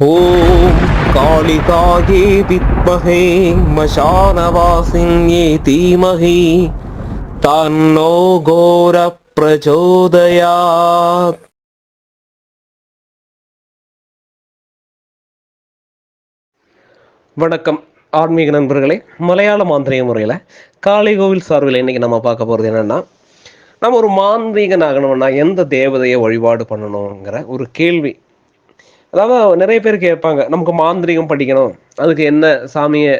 ॐ कालिकायै विद्महे मशानवासिन्ये धीमहि तन्नो घोरप्रचोदयात् வணக்கம் ஆன்மீக நண்பர்களே மலையாள மாந்திரிக முறையில் காளி கோவில் சார்பில் இன்னைக்கு நம்ம பார்க்க போகிறது என்னன்னா நம்ம ஒரு மாந்திரீகன் ஆகணும்னா எந்த தேவதையை வழிபாடு பண்ணணுங்கிற ஒரு கேள்வி அதாவது நிறைய பேர் கேட்பாங்க நமக்கு மாந்திரீகம் படிக்கணும். அதுக்கு என்ன சாமியை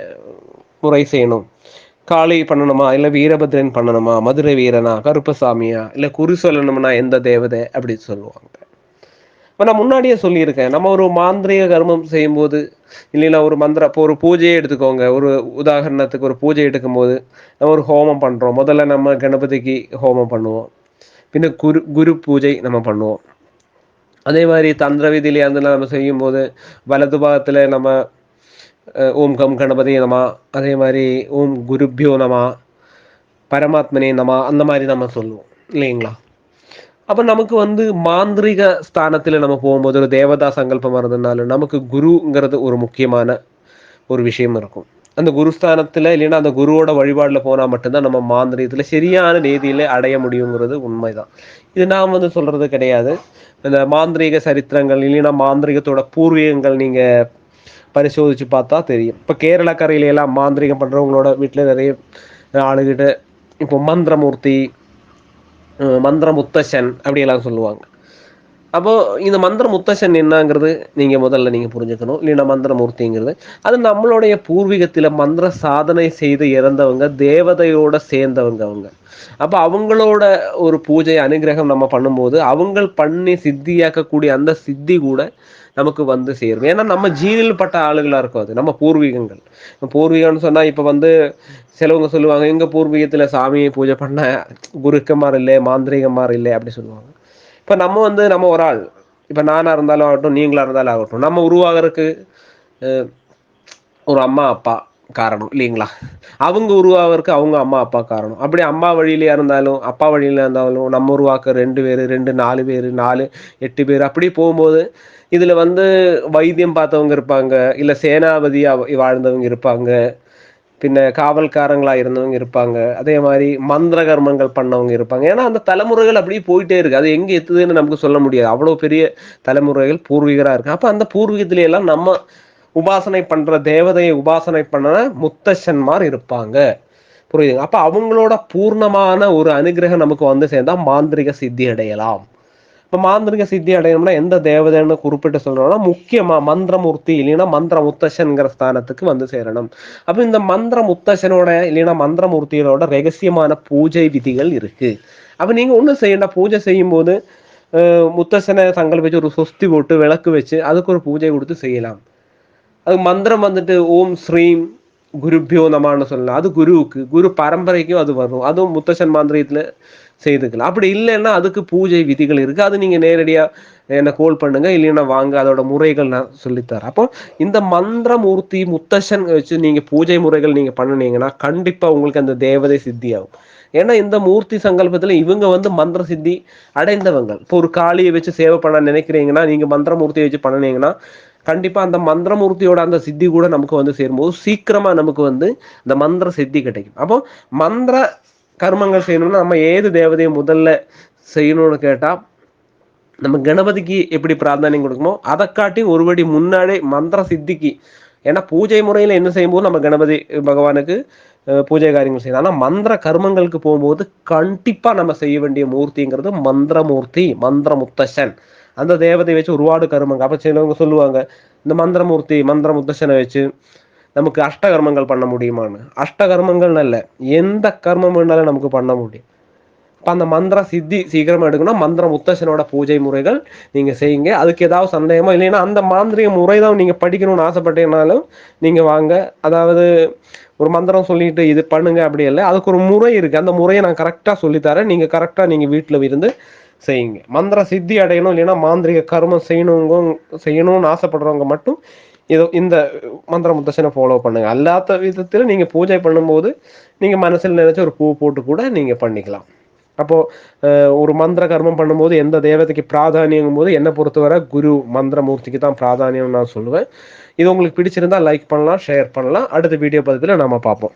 முறை செய்யணும்? காளி பண்ணணுமா? இல்லை வீரபத்ரன் பண்ணணுமா? மதுரை வீரனா? கருப்பசாமியா இல்லை குறி சொல்லணும்னா எந்த தேவதை? அப்படின்னு சொல்லுவாங்க. இப்போ நான் முன்னாடியே சொல்லியிருக்கேன் நம்ம ஒரு மாந்திரிக கர்மம் செய்யும்போது இல்லைன்னா ஒரு மந்திர இப்போ ஒரு பூஜையை எடுத்துக்கோங்க. ஒரு உதாரணத்துக்கு ஒரு பூஜை எடுக்கும்போது நம்ம ஒரு ஹோமம் பண்ணுறோம் முதல்ல நம்ம கணபதிக்கு ஹோமம் பண்ணுவோம். பின்ன குரு குரு பூஜை நம்ம பண்ணுவோம். அதே மாதிரி தந்திர விதியிலே அந்த நம்ம செய்யும்போது வலது பாகத்தில் நம்ம ஓம் கம் கணபதி நமா அதே மாதிரி ஓம் குருப்யோ நமா பரமாத்மனே நமா அந்த மாதிரி நம்ம சொல்லுவோம். இல்லைங்களா? அப்போ நமக்கு வந்து மாந்திரிக ஸ்தானத்தில் நம்ம போகும்போது ஒரு தேவதா சங்கல்பம் இருந்ததுனால நமக்கு குருங்கிறது ஒரு முக்கியமான ஒரு விஷயம் இருக்கும். அந்த குருஸ்தானத்தில் இல்லைன்னா அந்த குருவோட வழிபாடில் போனால் மட்டும்தான் நம்ம மாந்திரிகத்தில் சரியான ரீதியில் அடைய முடியுங்கிறது உண்மைதான். இது நான் வந்து சொல்கிறது கிடையாது. இந்த மாந்திரீக சரித்திரங்கள் இல்லைன்னா மாந்திரிகத்தோட பூர்வீகங்கள் நீங்கள் பரிசோதித்து பார்த்தா தெரியும். இப்போ கேரள கரையில எல்லாம் மாந்திரிகம் பண்ணுறவங்களோட வீட்டில் நிறைய ஆளுகிட்ட இப்போ மந்திரமூர்த்தி அஹ் மந்திர முத்தசன் அப்படியெல்லாம் சொல்லுவாங்க. அப்போ இந்த மந்திர முத்தசன் என்னங்கிறது நீங்க முதல்ல நீங்க புரிஞ்சுக்கணும். இல்லைன்னா மந்திரமூர்த்திங்கிறது. அது நம்மளுடைய பூர்வீகத்துல மந்திர சாதனை செய்து இறந்தவங்க தேவதையோட சேர்ந்தவங்க அவங்க. அப்போ அவங்களோட ஒரு பூஜை அனுகிரகம் நம்ம பண்ணும்போது அவங்க பண்ணி சித்தியாக்கக்கூடிய அந்த சித்தி கூட நமக்கு வந்து சேரும். ஏன்னா நம்ம ஜீனில் பட்ட ஆளுகளாக இருக்கும் அது. நம்ம பூர்வீகங்கள். பூர்வீகம்னு சொன்னா இப்போ வந்து சிலவங்க சொல்லுவாங்க எங்க பூர்வீகத்தில் சாமியை பூஜை பண்ண குருக்கமார் இல்லை மாந்திரிகமார் இல்லை அப்படி சொல்லுவாங்க. இப்போ நம்ம வந்து நம்ம ஒரு ஆள். இப்போ நானாக இருந்தாலும் ஆகட்டும் நீங்களாக இருந்தாலும் ஆகட்டும் நம்ம உருவாகிறதுக்கு ஒரு அம்மா அப்பா காரணம் இல்லைங்களா? அவங்க உருவாகிறதுக்கு அவங்க அம்மா அப்பா காரணம். அப்படி அம்மா வழியிலயா இருந்தாலும் அப்பா வழியில இருந்தாலும் நம்ம உருவாக்க ரெண்டு பேர் ரெண்டு நாலு பேர் நாலு எட்டு பேர் அப்படி போகும்போது இதில் வந்து வைத்தியம் பார்த்தவங்க இருப்பாங்க இல்லை சேனாபதியாக வாழ்ந்தவங்க இருப்பாங்க பின்ன காவல்காரங்களா இருந்தவங்க இருப்பாங்க. அதே மாதிரி மந்திர கர்மங்கள் பண்ணவங்க இருப்பாங்க. ஏன்னா அந்த தலைமுறைகள் அப்படியே போயிட்டே இருக்கு. அது எங்க எத்துதுன்னு நமக்கு சொல்ல முடியாது. அவ்வளவு பெரிய தலைமுறைகள் பூர்வீகரா இருக்கு. அப்ப அந்த பூர்வீகத்துல எல்லாம் நம்ம உபாசனை பண்ற தேவதையை உபாசனை பண்ண முத்தசன்மார் இருப்பாங்க. புரியுதுங்க? அப்ப அவங்களோட பூர்ணமான ஒரு அனுகிரகம் நமக்கு வந்து சேர்ந்தா மாந்திரிக சித்தி அடையலாம் இப்போ மாந்திரிக சித்தி அடையணும்னா எந்த தேவதைன்னு குறிப்பிட்டு சொல்றோம்னா முக்கியமா மந்திரமூர்த்தி இல்லைன்னா மந்திர முத்தசன்கிற ஸ்தானத்துக்கு வந்து சேரணும். அப்போ இந்த மந்திர முத்தசனோட இல்லைன்னா மந்திரமூர்த்திகளோட ரகசியமான பூஜை விதிகள் இருக்கு. அப்போ நீங்க ஒன்றும் செய்யணும். பூஜை செய்யும்போது முத்தசனை சங்கல்பிச்சு ஒரு சொஸ்தி போட்டு விளக்கு வச்சு அதுக்கு ஒரு பூஜை கொடுத்து செய்யலாம். அது மந்திரம் வந்துட்டு ஓம் ஸ்ரீம் குருபியோ நமான்னு சொல்லலாம். அது குருவுக்கு குரு பரம்பரைக்கும் அது வரும். அதுவும் முத்தசன் மாந்திரியத்துல செய்துக்கலாம். அப்படி இல்லைன்னா அதுக்கு பூஜை விதிகள் இருக்கு. அது நீங்க நேரடியா என்ன கோல் பண்ணுங்க இல்லைன்னா வாங்க அதோட முறைகள் நான் சொல்லித்தரேன். அப்போ இந்த மந்திரமூர்த்தி முத்தசன் வச்சு நீங்க பூஜை முறைகள் நீங்க பண்ணுனீங்கன்னா கண்டிப்பா உங்களுக்கு அந்த தேவதை சித்தி ஆகும் ஏன்னா இந்த மூர்த்தி சங்கல்பத்துல இவங்க வந்து மந்திர சித்தி அடைந்தவங்க. இப்போ ஒரு காளியை வச்சு சேவை பண்ண நினைக்கிறீங்கன்னா நீங்க மந்திரமூர்த்தியை வச்சு பண்ணினீங்கன்னா கண்டிப்பா அந்த மந்திரமூர்த்தியோட அந்த சித்தி கூட நமக்கு வந்து சேரும்போது சீக்கிரமா நமக்கு வந்து இந்த மந்திர சித்தி கிடைக்கும். அப்போ மந்திர கர்மங்கள் செய்யணும்னா நம்ம ஏது தேவதையை முதல்ல செய்யணும்னு கேட்டா நம்ம கணபதிக்கு எப்படி பிரார்த்தனை கொடுக்குமோ அதை காட்டி ஒருபடி முன்னாடி மந்திர சித்திக்கு. ஏன்னா பூஜை முறையில என்ன செய்யும்போது நம்ம கணபதி பகவானுக்கு பூஜை காரியங்கள் செய்யணும். ஆனா மந்திர கர்மங்களுக்கு போகும்போது கண்டிப்பா நம்ம செய்ய வேண்டிய மூர்த்திங்கிறது மந்திரமூர்த்தி மந்திர முத்தசன் அந்த தேவதை வச்சு ஒருபாடு கருமங்கள் அப்போ சிலவங்க சொல்லுவாங்க இந்த மந்திரமூர்த்தி மந்திர முத்தசனை வச்சு நமக்கு அஷ்டகர்மங்கள் பண்ண முடியுமான்னு. அஷ்டகர்மங்கள்னு இல்லை எந்த கர்மம் வேணாலும் நமக்கு பண்ண முடியும். இப்போ அந்த மந்திர சித்தி சீக்கிரமா எடுக்கணும். மந்திர முத்தசனோட பூஜை முறைகள் நீங்கள் செய்யுங்க. அதுக்கு ஏதாவது சந்தேகமா இல்லைன்னா அந்த மாந்திரிக முறை தான் நீங்கள் படிக்கணும்னு ஆசைப்பட்டீங்கனாலும் நீங்கள் வாங்க. அதாவது ஒரு மந்திரம் சொல்லிட்டு இது பண்ணுங்க அப்படி இல்லை. அதுக்கு ஒரு முறை இருக்கு. அந்த முறையை நான் கரெக்டாக சொல்லித்தரேன். நீங்கள் கரெக்டாக நீங்கள் வீட்டில் இருந்து செய்யுங்க. மந்திர சித்தி அடையணும் இல்லைன்னா மாந்திரிக கர்மம் செய்யணுங்க செய்யணும்னு ஆசைப்படுறவங்க மட்டும் இதோ இந்த மந்திர முத்தசனை ஃபாலோ பண்ணுங்க. அல்லாத விதத்தில் நீங்க பூஜை பண்ணும்போது நீங்க மனசில் நினைச்ச ஒரு பூ போட்டு கூட நீங்க பண்ணிக்கலாம். அப்போ ஒரு மந்திர கர்மம் பண்ணும்போது எந்த தேவதைக்கு பிராதானியங்கும் போது என்னை பொறுத்தவரை குரு மந்திரமூர்த்திக்கு தான் பிராதானியம் நான் சொல்லுவேன். இது உங்களுக்கு பிடிச்சிருந்தா லைக் பண்ணலாம் ஷேர் பண்ணலாம். அடுத்த வீடியோ பதிவில் நம்ம பார்ப்போம்.